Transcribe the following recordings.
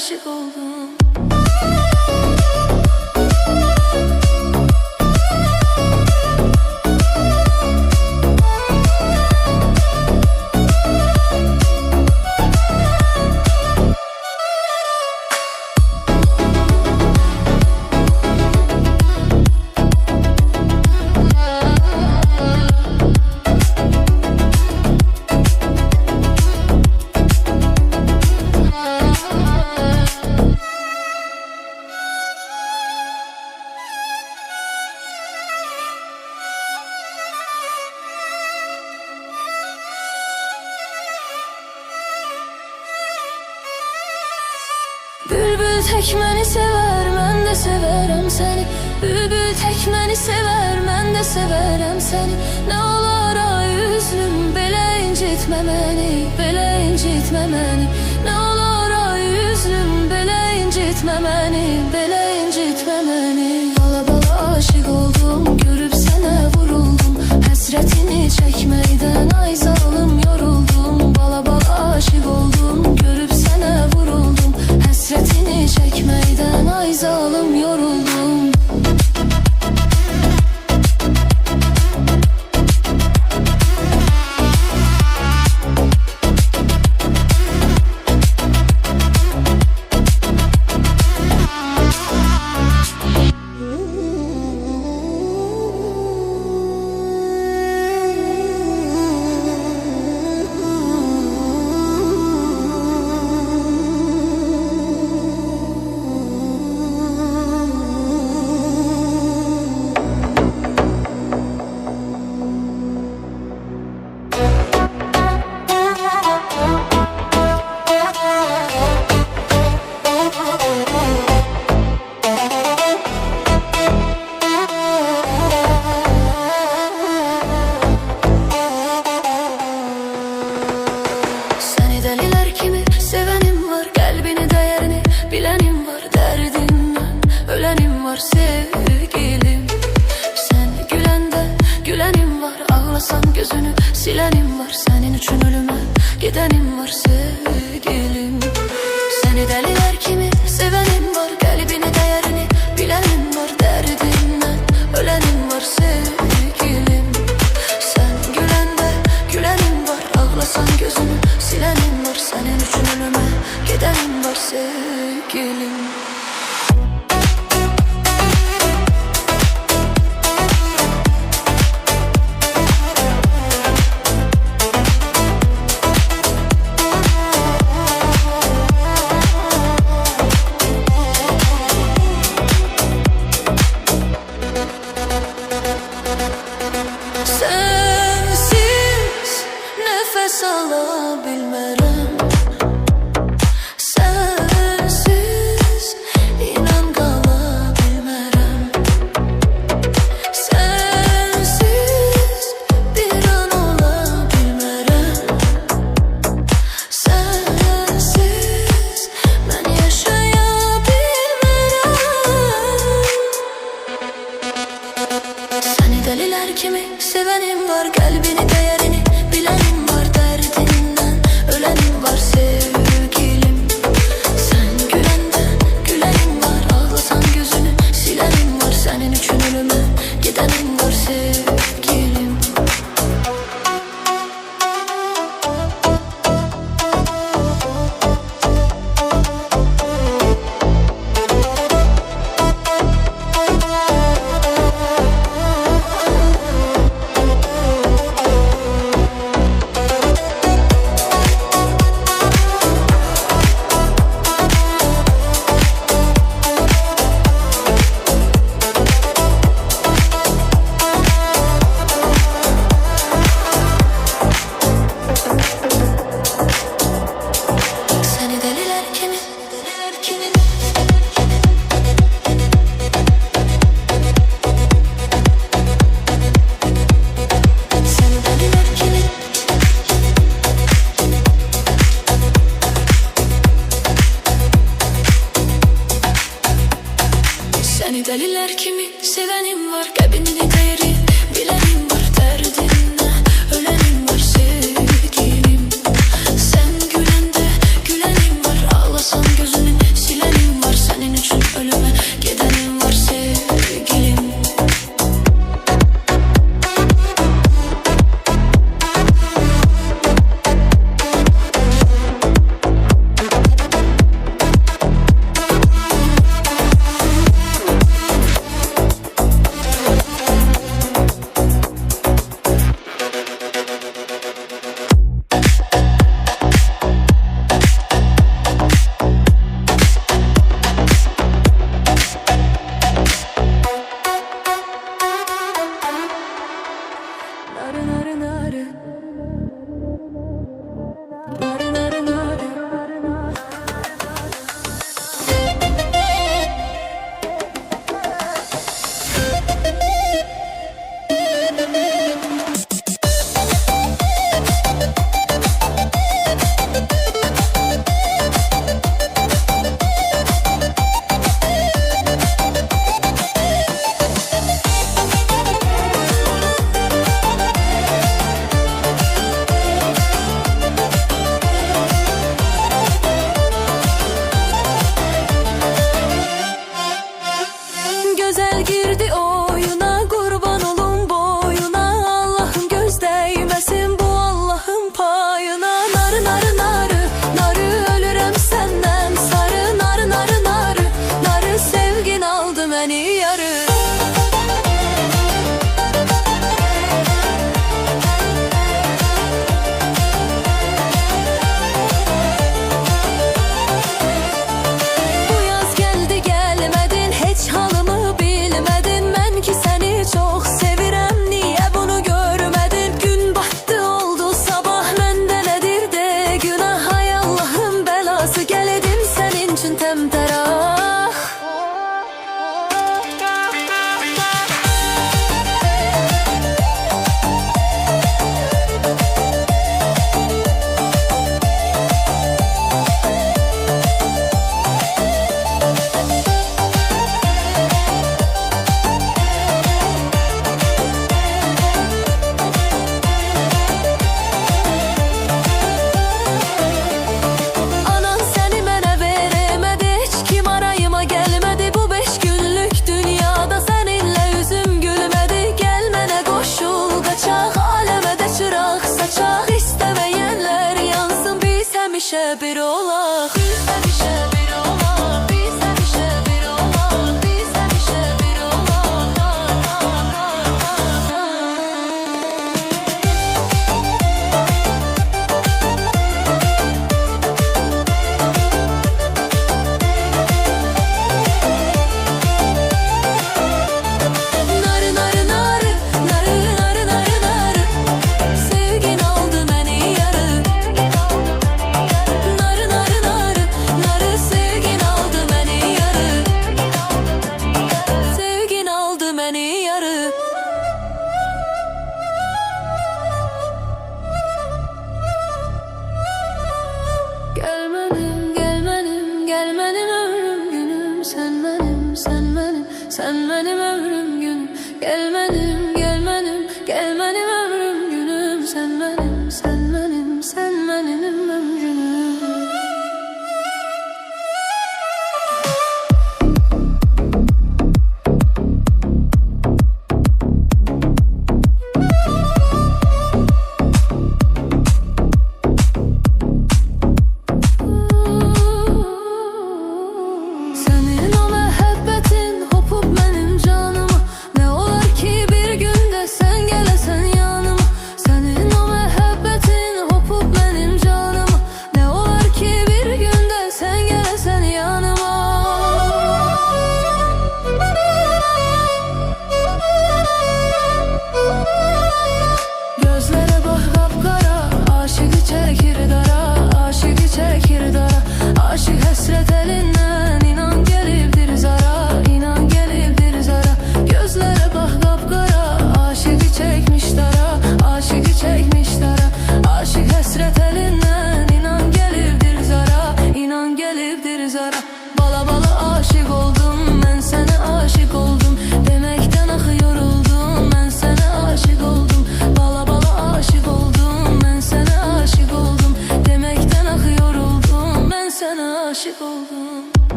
aşık oldum sevərəm səni Bülbül tək məni sevər, mən də sevərəm səni Nə olar ay üzüm, belə incitmə məni Belə incitmə məni Nə olar ay üzüm, belə incitmə məni Belə incitmə məni Bala bala aşık oldum, görüb sənə vuruldum. Həsrətini çəkməkdən Dertten ay zalim yoruldum. yetersiz gelir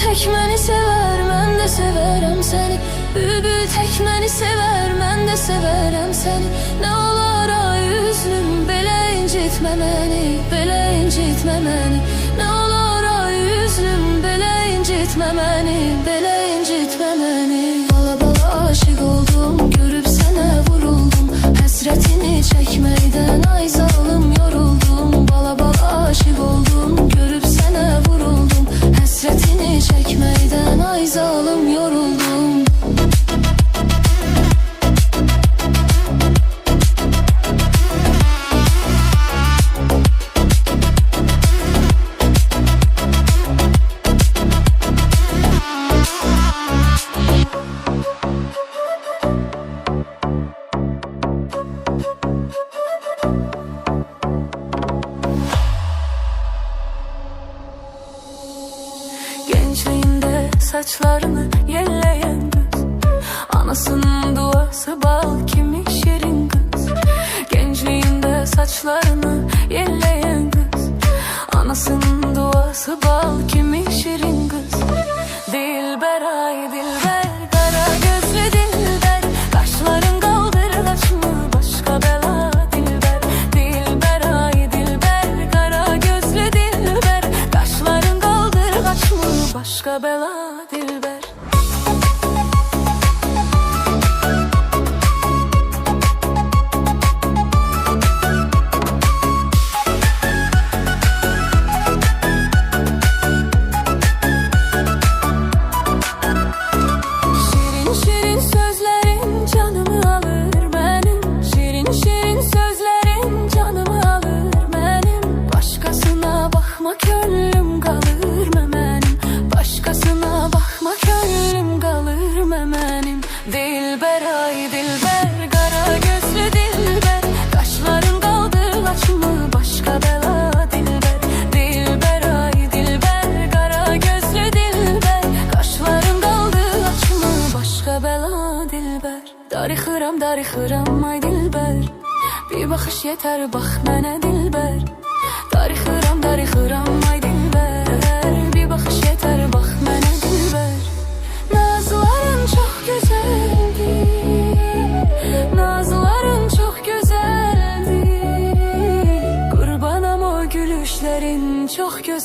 tek beni sever ben de severim seni. Bülbül tek beni sever ben de severim seni. Ne olar ay üzlüm belə incitmə məni Belə incitmə məni Ne olar ay üzlüm belə incitmə məni Belə incitmə məni Bala bala aşık oldum görüp sənə vuruldum. Həsrətini çəkməkdən ay Geceden ay zalim yoruldum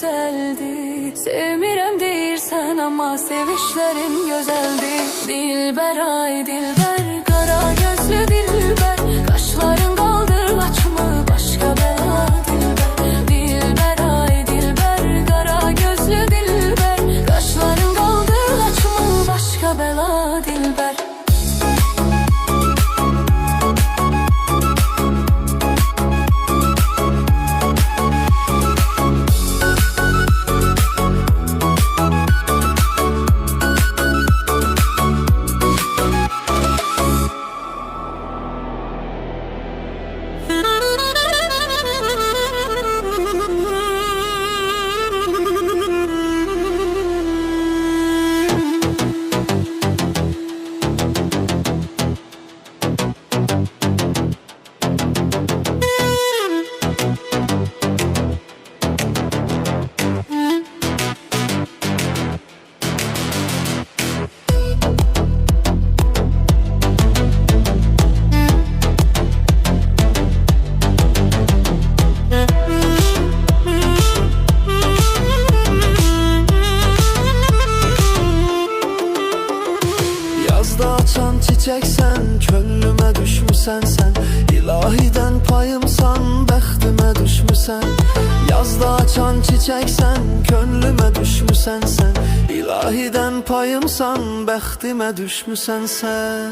güzeldi. Sevmirəm deyirsən ama sevişlerin gözeldi Dilber ay dilber kara gözlü dilber Könlüme düşmüsen sen İlahiden payımsan Bəxtime düşmüsen Yazda açan çiçeksen Könlüme düşmüsen sen. İlahiden payımsan Bəxtime düşmüsen sen.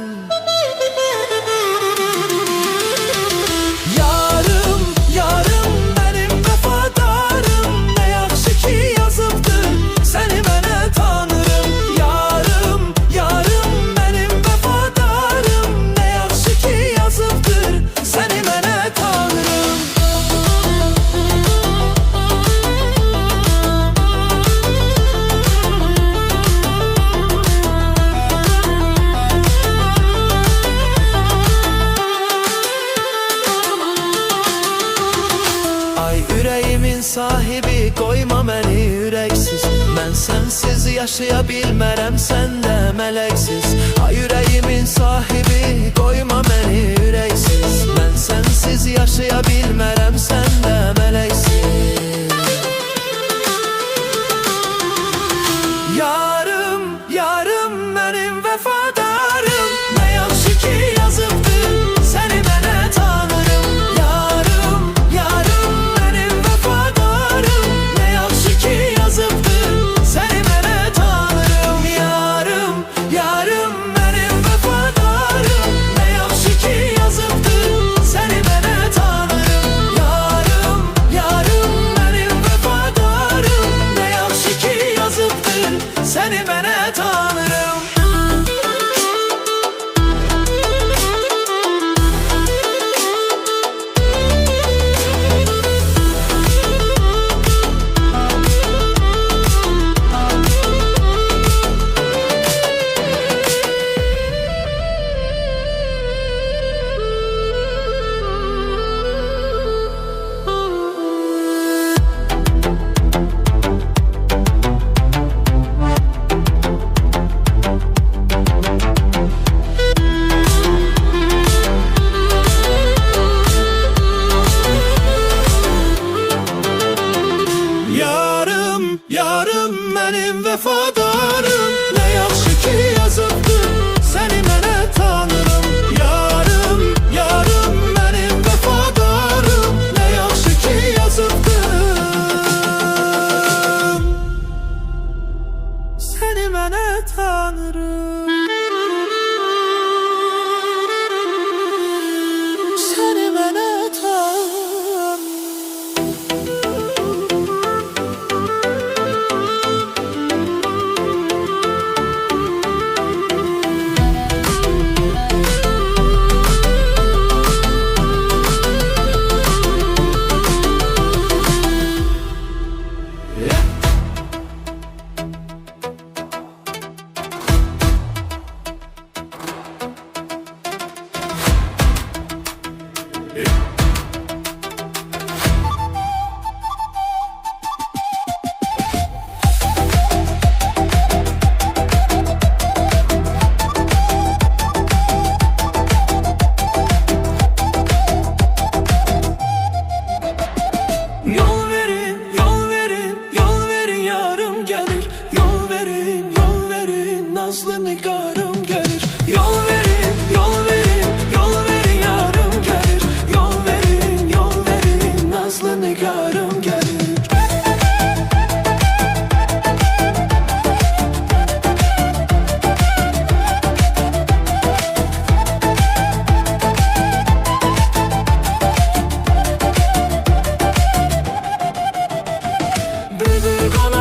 Yüreğimin sahibi koyma beni yüreksiz. Ben sensiz yaşayabilmerem sen de meleksiz. Ha yüreğimin sahibi koyma beni yüreksiz. Ben sensiz yaşayabilmerem sen de meleksiz.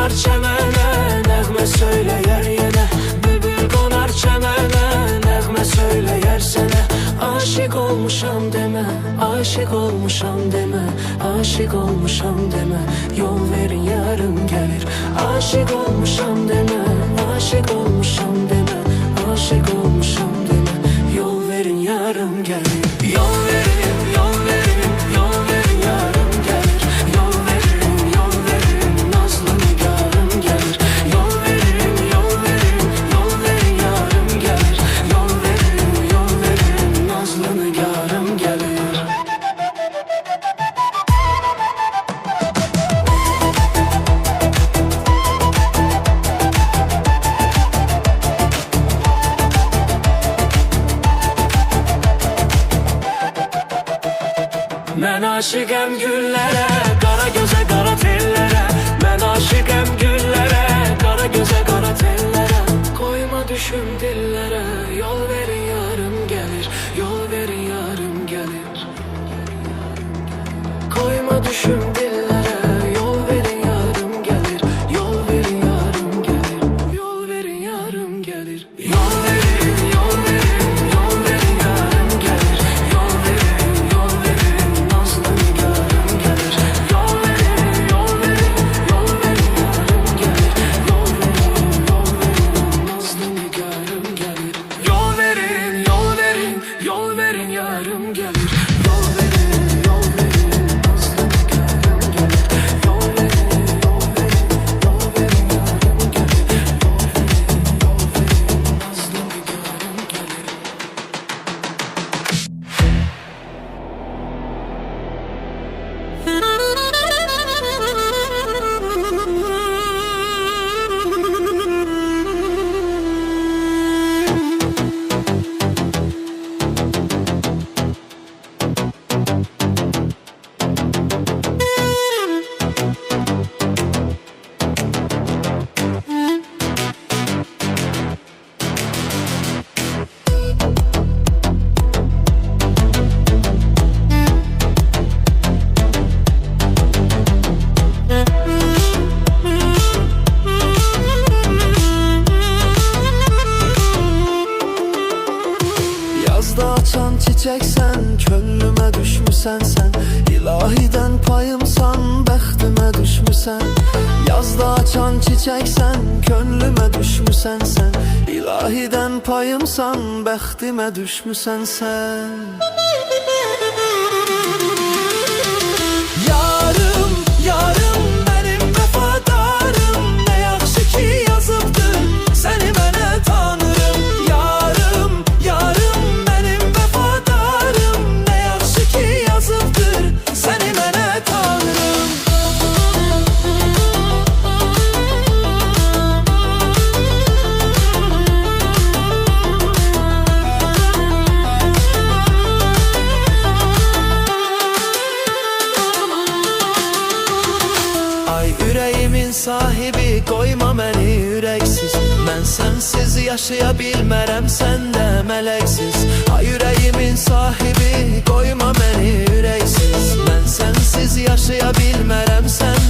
Konar çemene Nəğmə söyləyər yenə Bülbül konar çemene Nəğmə söyləyər sənə Aşık olmuşam demə Aşık olmuşam demə Aşık olmuşam demə Yol verin yarın gəlir Aşık olmuşam demə Aşık olmuşam demə Aşık olmuşam demə Yol verin yarın gəlir Yol verin, Mən aşıqəm güllərə, qara gözə, qara tellərə Mən aşıqəm güllərə, qara gözə, qara tellərə Qoyma düşüm dillərə, yol verin yarım gəlir Yol verin yarım gəlir Koyma düşüm dillere açan çiçeksen Könlüme düşmüsen sen İlahiden payımsan Bəxtimə düşmüsən sen yaşayabilmerem sen de meleksiz. Ha sahibi koyma beni yüreksiz. Ben sensiz yaşayabilmerem sen